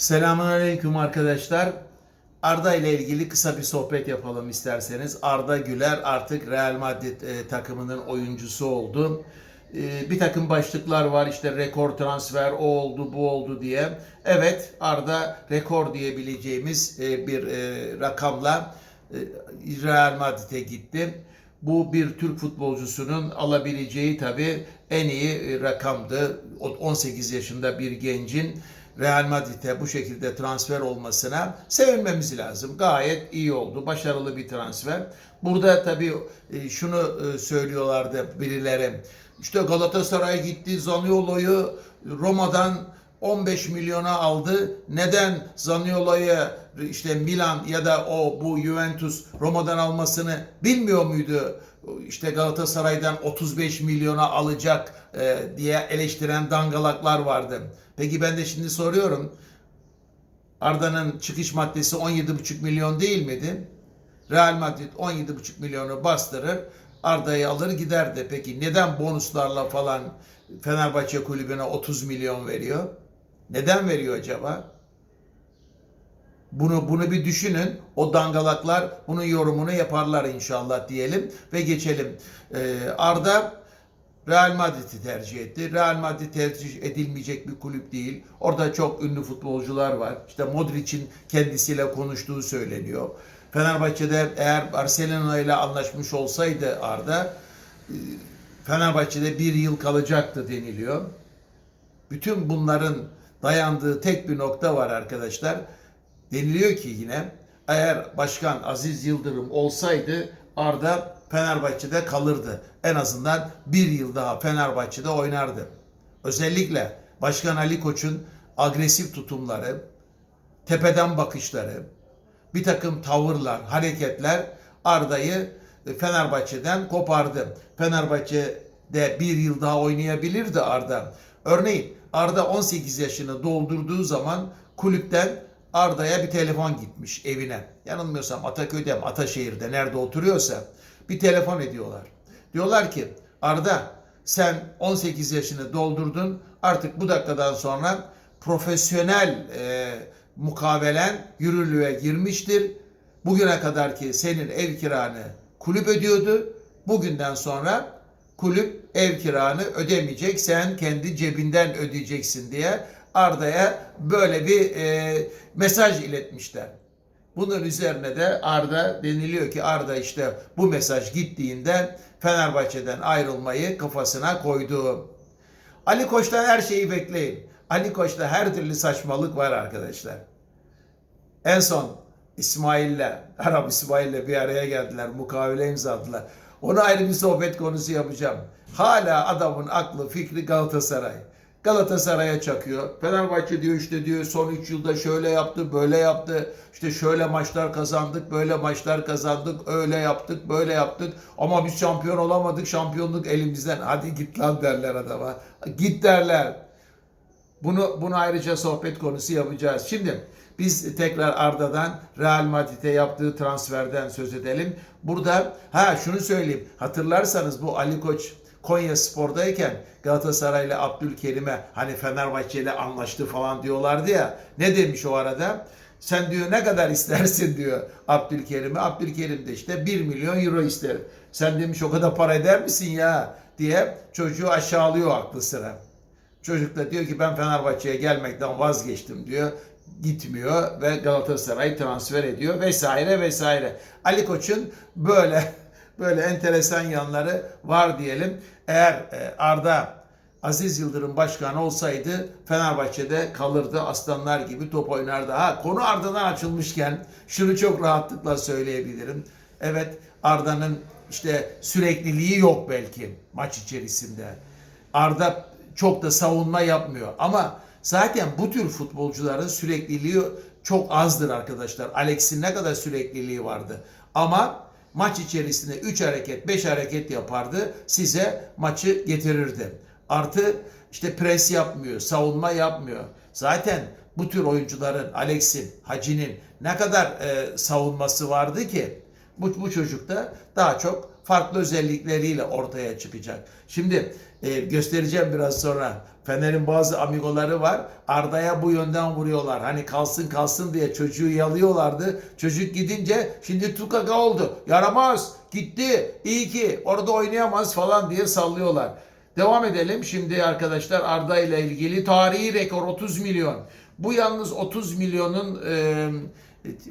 Selamünaleyküm arkadaşlar. Arda ile ilgili kısa bir sohbet yapalım isterseniz. Arda Güler artık Real Madrid e, takımının oyuncusu oldu. E, bir takım başlıklar var işte rekor transfer o oldu bu oldu diye. Evet Arda rekor diyebileceğimiz e, bir e, rakamla e, Real Madrid'e gitti. Bu bir Türk futbolcusunun alabileceği tabii en iyi e, rakamdı. O 18 yaşında bir gencin Real Madrid'e bu şekilde transfer olmasına sevinmemiz lazım. Gayet iyi oldu. Başarılı bir transfer. Burada tabii e, şunu e, söylüyorlardı birileri. İşte Galatasaray'a gitti Zaniolo'yu Roma'dan 15 milyona aldı. Neden Zaniolo'yu işte Milan ya da o bu Juventus Roma'dan almasını bilmiyor muydu? İşte Galatasaray'dan 35 milyona alacak e, diye eleştiren dangalaklar vardı. Peki ben de şimdi soruyorum. Arda'nın çıkış maddesi 17,5 milyon değil miydi? Real Madrid 17,5 milyonu bastırır. Arda'yı alır gider de. Peki neden bonuslarla falan Fenerbahçe kulübüne 30 milyon veriyor? Neden veriyor acaba? Bunu bunu bir düşünün. O dangalaklar bunun yorumunu yaparlar inşallah diyelim ve geçelim. Ee, Arda Real Madrid'i tercih etti. Real Madrid tercih edilmeyecek bir kulüp değil. Orada çok ünlü futbolcular var. İşte Modric'in kendisiyle konuştuğu söyleniyor. Fenerbahçe'de eğer Barcelona ile anlaşmış olsaydı Arda e, Fenerbahçe'de bir yıl kalacaktı deniliyor. Bütün bunların dayandığı tek bir nokta var arkadaşlar. Deniliyor ki yine eğer Başkan Aziz Yıldırım olsaydı Arda Fenerbahçe'de kalırdı. En azından bir yıl daha Fenerbahçe'de oynardı. Özellikle Başkan Ali Koç'un agresif tutumları, tepeden bakışları, bir takım tavırlar, hareketler Arda'yı Fenerbahçe'den kopardı. Fenerbahçe'de bir yıl daha oynayabilirdi Arda. Örneğin Arda 18 yaşını doldurduğu zaman kulüpten Arda'ya bir telefon gitmiş evine. Yanılmıyorsam Ataköy'de mi Ataşehir'de nerede oturuyorsa bir telefon ediyorlar. Diyorlar ki Arda sen 18 yaşını doldurdun artık bu dakikadan sonra profesyonel e, mukavelen yürürlüğe girmiştir. Bugüne kadar ki senin ev kiranı kulüp ödüyordu. Bugünden sonra kulüp ev kiranı ödemeyecek. Sen kendi cebinden ödeyeceksin diye Arda'ya böyle bir e, mesaj iletmişler. Bunun üzerine de Arda deniliyor ki Arda işte bu mesaj gittiğinde Fenerbahçe'den ayrılmayı kafasına koydu. Ali Koç'tan her şeyi bekleyin. Ali Koç'ta her türlü saçmalık var arkadaşlar. En son İsmail'le, Arap İsmail'le bir araya geldiler. Mukavele imzaladılar. Onu ayrı bir sohbet konusu yapacağım. Hala adamın aklı, fikri Galatasaray. Galatasaray'a çakıyor. Fenerbahçe diyor işte diyor son 3 yılda şöyle yaptı, böyle yaptı. İşte şöyle maçlar kazandık, böyle maçlar kazandık, öyle yaptık, böyle yaptık. Ama biz şampiyon olamadık, şampiyonluk elimizden. Hadi git lan derler adama. Git derler. Bunu bunu ayrıca sohbet konusu yapacağız. Şimdi biz tekrar Arda'dan Real Madrid'e yaptığı transferden söz edelim. Burada ha şunu söyleyeyim. Hatırlarsanız bu Ali Koç Konya Spor'dayken Galatasaray ile Abdülkerim'e hani Fenerbahçe ile anlaştı falan diyorlardı ya. Ne demiş o arada? Sen diyor ne kadar istersin diyor Abdülkerim'e. Abdülkerim de işte 1 milyon euro ister. Sen demiş o kadar para eder misin ya diye çocuğu aşağılıyor aklı sıra. Çocuk da diyor ki ben Fenerbahçe'ye gelmekten vazgeçtim diyor. Gitmiyor ve Galatasaray transfer ediyor vesaire vesaire. Ali Koç'un böyle böyle enteresan yanları var diyelim. Eğer e, Arda Aziz Yıldırım başkan olsaydı Fenerbahçe'de kalırdı. Aslanlar gibi top oynardı. Ha konu Arda'dan açılmışken şunu çok rahatlıkla söyleyebilirim. Evet Arda'nın işte sürekliliği yok belki maç içerisinde. Arda çok da savunma yapmıyor. Ama zaten bu tür futbolcuların sürekliliği çok azdır arkadaşlar. Alex'in ne kadar sürekliliği vardı. Ama maç içerisinde 3 hareket, 5 hareket yapardı. Size maçı getirirdi. Artı işte pres yapmıyor, savunma yapmıyor. Zaten bu tür oyuncuların Alex'in, Hacı'nin ne kadar e, savunması vardı ki bu, bu çocukta daha çok farklı özellikleriyle ortaya çıkacak. Şimdi e, göstereceğim biraz sonra Fener'in bazı amigoları var. Arda'ya bu yönden vuruyorlar. Hani kalsın kalsın diye çocuğu yalıyorlardı. Çocuk gidince şimdi tukaka oldu. Yaramaz. Gitti. İyi ki orada oynayamaz falan diye sallıyorlar. Devam edelim. Şimdi arkadaşlar Arda ile ilgili tarihi rekor 30 milyon. Bu yalnız 30 milyonun e,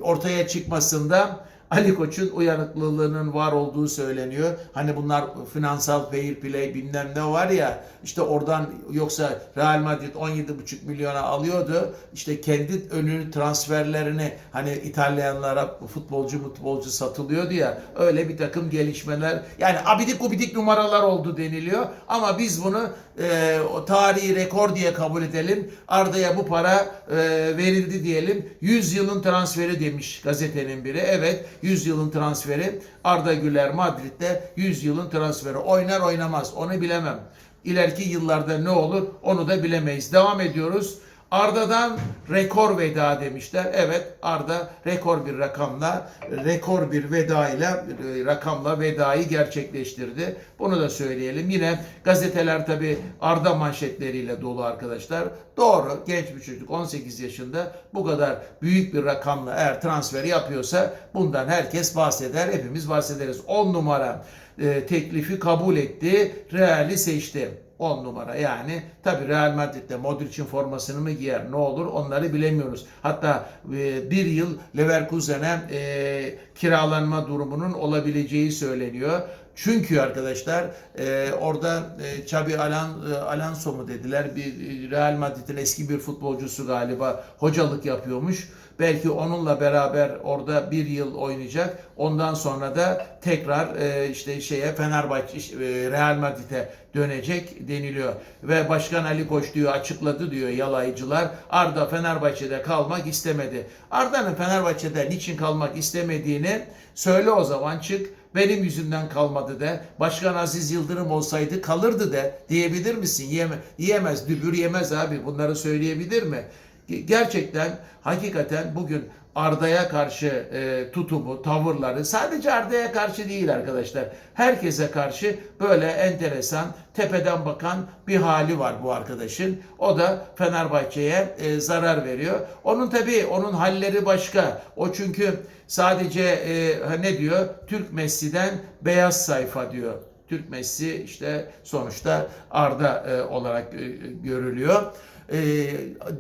ortaya çıkmasında Ali Koç'un uyanıklılığının var olduğu söyleniyor. Hani bunlar finansal fair play bilmem ne var ya işte oradan yoksa Real Madrid 17,5 milyona alıyordu. İşte kendi önünü transferlerini hani İtalyanlara futbolcu futbolcu satılıyordu ya öyle bir takım gelişmeler yani abidik gubidik numaralar oldu deniliyor ama biz bunu e, o tarihi rekor diye kabul edelim. Arda'ya bu para e, verildi diyelim. 100 yılın transferi demiş gazetenin biri. Evet 100 yılın transferi. Arda Güler Madrid'de 100 yılın transferi. Oynar oynamaz onu bilemem. İleriki yıllarda ne olur onu da bilemeyiz. Devam ediyoruz. Arda'dan rekor veda demişler. Evet Arda rekor bir rakamla, rekor bir veda ile rakamla vedayı gerçekleştirdi. Bunu da söyleyelim. Yine gazeteler tabi Arda manşetleriyle dolu arkadaşlar. Doğru genç bir çocuk 18 yaşında bu kadar büyük bir rakamla eğer transfer yapıyorsa bundan herkes bahseder. Hepimiz bahsederiz. 10 numara e, teklifi kabul etti. Real'i seçti. 10 numara yani tabi Real Madrid'de Modric'in formasını mı giyer ne olur onları bilemiyoruz. Hatta e, bir yıl Leverkusen'e e, kiralanma durumunun olabileceği söyleniyor. Çünkü arkadaşlar e, orada e, Xabi Alan, e, Alonso mu dediler bir e, Real Madrid'in eski bir futbolcusu galiba hocalık yapıyormuş. Belki onunla beraber orada bir yıl oynayacak. Ondan sonra da tekrar e, işte şeye Fenerbahçe e, Real Madrid'e dönecek deniliyor. Ve Başkan Ali Koç diyor açıkladı diyor yalayıcılar. Arda Fenerbahçe'de kalmak istemedi. Arda'nın Fenerbahçe'de niçin kalmak istemediğini söyle o zaman çık benim yüzümden kalmadı de. Başkan Aziz Yıldırım olsaydı kalırdı de diyebilir misin? Yeme, yiyemez, dübür yemez abi. Bunları söyleyebilir mi? Gerçekten hakikaten bugün Arda'ya karşı e, tutumu, tavırları sadece Arda'ya karşı değil arkadaşlar. Herkese karşı böyle enteresan, tepeden bakan bir hali var bu arkadaşın. O da Fenerbahçe'ye e, zarar veriyor. Onun tabii onun halleri başka. O çünkü sadece e, ne diyor? Türk Messi'den beyaz sayfa diyor. Türk Messi işte sonuçta Arda e, olarak e, görülüyor. E,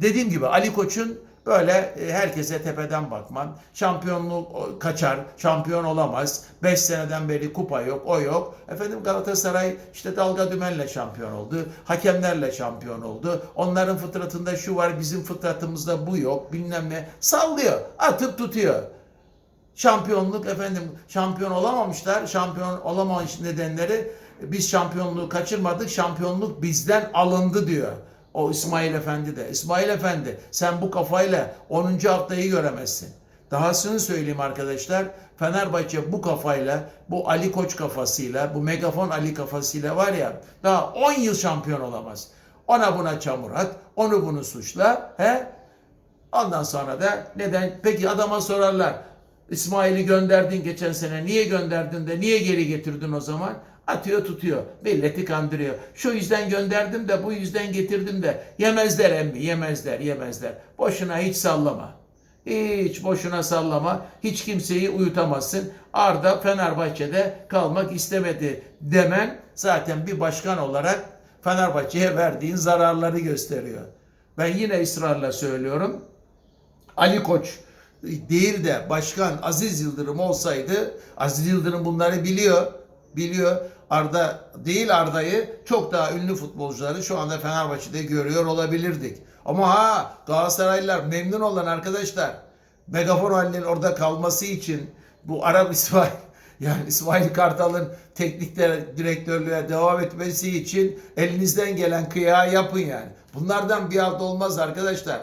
dediğim gibi Ali Koç'un böyle e, herkese tepeden bakman, şampiyonluk kaçar, şampiyon olamaz, 5 seneden beri kupa yok, o yok. Efendim Galatasaray işte dalga dümenle şampiyon oldu, hakemlerle şampiyon oldu. Onların fıtratında şu var, bizim fıtratımızda bu yok, bilmem ne. Sallıyor, atıp tutuyor. Şampiyonluk efendim şampiyon olamamışlar. Şampiyon olamamış nedenleri biz şampiyonluğu kaçırmadık. Şampiyonluk bizden alındı diyor. O İsmail Efendi de. İsmail Efendi sen bu kafayla 10. haftayı göremezsin. Dahasını söyleyeyim arkadaşlar. Fenerbahçe bu kafayla, bu Ali Koç kafasıyla, bu megafon Ali kafasıyla var ya daha 10 yıl şampiyon olamaz. Ona buna çamur at, onu bunu suçla. He? Ondan sonra da neden? Peki adama sorarlar. İsmail'i gönderdin geçen sene. Niye gönderdin de niye geri getirdin o zaman? Atıyor tutuyor. Milleti kandırıyor. Şu yüzden gönderdim de bu yüzden getirdim de. Yemezler emmi yemezler yemezler. Boşuna hiç sallama. Hiç boşuna sallama. Hiç kimseyi uyutamazsın. Arda Fenerbahçe'de kalmak istemedi demen zaten bir başkan olarak Fenerbahçe'ye verdiğin zararları gösteriyor. Ben yine ısrarla söylüyorum. Ali Koç değil de başkan Aziz Yıldırım olsaydı Aziz Yıldırım bunları biliyor. Biliyor. Arda değil Arda'yı çok daha ünlü futbolcuları şu anda Fenerbahçe'de görüyor olabilirdik. Ama ha Galatasaraylılar memnun olan arkadaşlar megafon halinin orada kalması için bu Arap İsmail yani İsmail Kartal'ın teknik direktörlüğe devam etmesi için elinizden gelen kıyağı yapın yani. Bunlardan bir hafta olmaz arkadaşlar.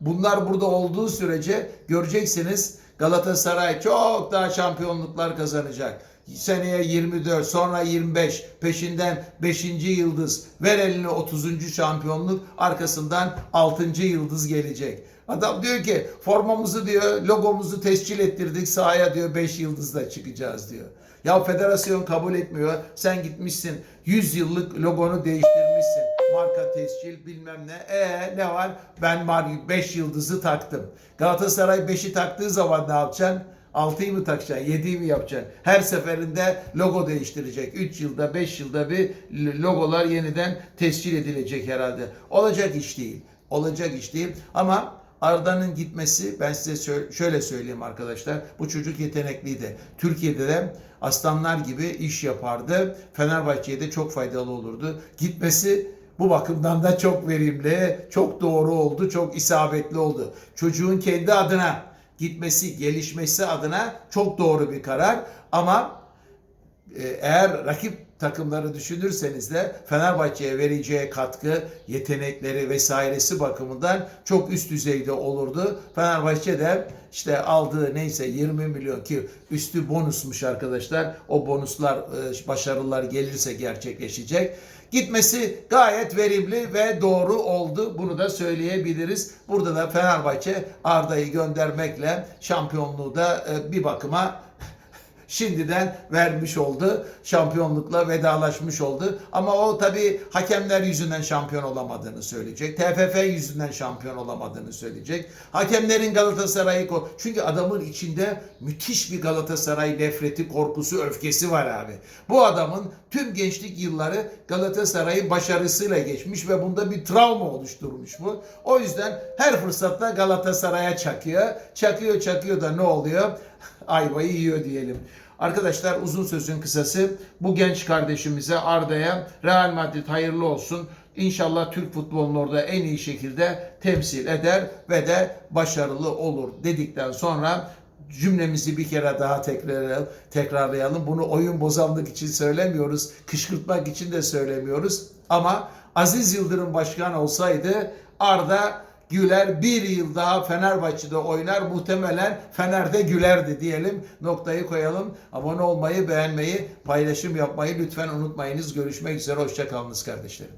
Bunlar burada olduğu sürece göreceksiniz Galatasaray çok daha şampiyonluklar kazanacak. Seneye 24, sonra 25, peşinden 5. yıldız, ver eline 30. şampiyonluk, arkasından 6. yıldız gelecek. Adam diyor ki formamızı diyor, logomuzu tescil ettirdik sahaya diyor 5 yıldızla çıkacağız diyor. Ya federasyon kabul etmiyor. Sen gitmişsin 100 yıllık logonu değiştirmişsin. Marka tescil bilmem ne. E ne var? Ben 5 yıldızı taktım. Galatasaray 5'i taktığı zaman ne yapacaksın? 6'yı mı takacaksın? 7'yi mi yapacaksın? Her seferinde logo değiştirecek. 3 yılda 5 yılda bir logolar yeniden tescil edilecek herhalde. Olacak iş değil. Olacak iş değil. Ama Arda'nın gitmesi ben size şöyle söyleyeyim arkadaşlar. Bu çocuk yetenekliydi. Türkiye'de de aslanlar gibi iş yapardı. Fenerbahçe'ye de çok faydalı olurdu. Gitmesi bu bakımdan da çok verimli, çok doğru oldu, çok isabetli oldu. Çocuğun kendi adına gitmesi, gelişmesi adına çok doğru bir karar. Ama e, eğer rakip takımları düşünürseniz de Fenerbahçe'ye vereceği katkı, yetenekleri vesairesi bakımından çok üst düzeyde olurdu. Fenerbahçe de işte aldığı neyse 20 milyon ki üstü bonusmuş arkadaşlar. O bonuslar, e, başarılar gelirse gerçekleşecek. Gitmesi gayet verimli ve doğru oldu. Bunu da söyleyebiliriz. Burada da Fenerbahçe Arda'yı göndermekle şampiyonluğu da e, bir bakıma şimdiden vermiş oldu. Şampiyonlukla vedalaşmış oldu. Ama o tabii hakemler yüzünden şampiyon olamadığını söyleyecek. TFF yüzünden şampiyon olamadığını söyleyecek. Hakemlerin Galatasaray'ı çünkü adamın içinde müthiş bir Galatasaray nefreti, korkusu, öfkesi var abi. Bu adamın tüm gençlik yılları Galatasaray'ın başarısıyla geçmiş ve bunda bir travma oluşturmuş bu. O yüzden her fırsatta Galatasaray'a çakıyor. Çakıyor çakıyor da ne oluyor? ayvayı yiyor diyelim. Arkadaşlar uzun sözün kısası bu genç kardeşimize Arda'ya Real Madrid hayırlı olsun. İnşallah Türk futbolunu orada en iyi şekilde temsil eder ve de başarılı olur dedikten sonra cümlemizi bir kere daha tekrarlayalım. Bunu oyun bozanlık için söylemiyoruz. Kışkırtmak için de söylemiyoruz. Ama Aziz Yıldırım başkan olsaydı Arda Güler bir yıl daha Fenerbahçe'de oynar. Muhtemelen Fener'de gülerdi diyelim. Noktayı koyalım. Abone olmayı, beğenmeyi, paylaşım yapmayı lütfen unutmayınız. Görüşmek üzere. Hoşçakalınız kardeşlerim.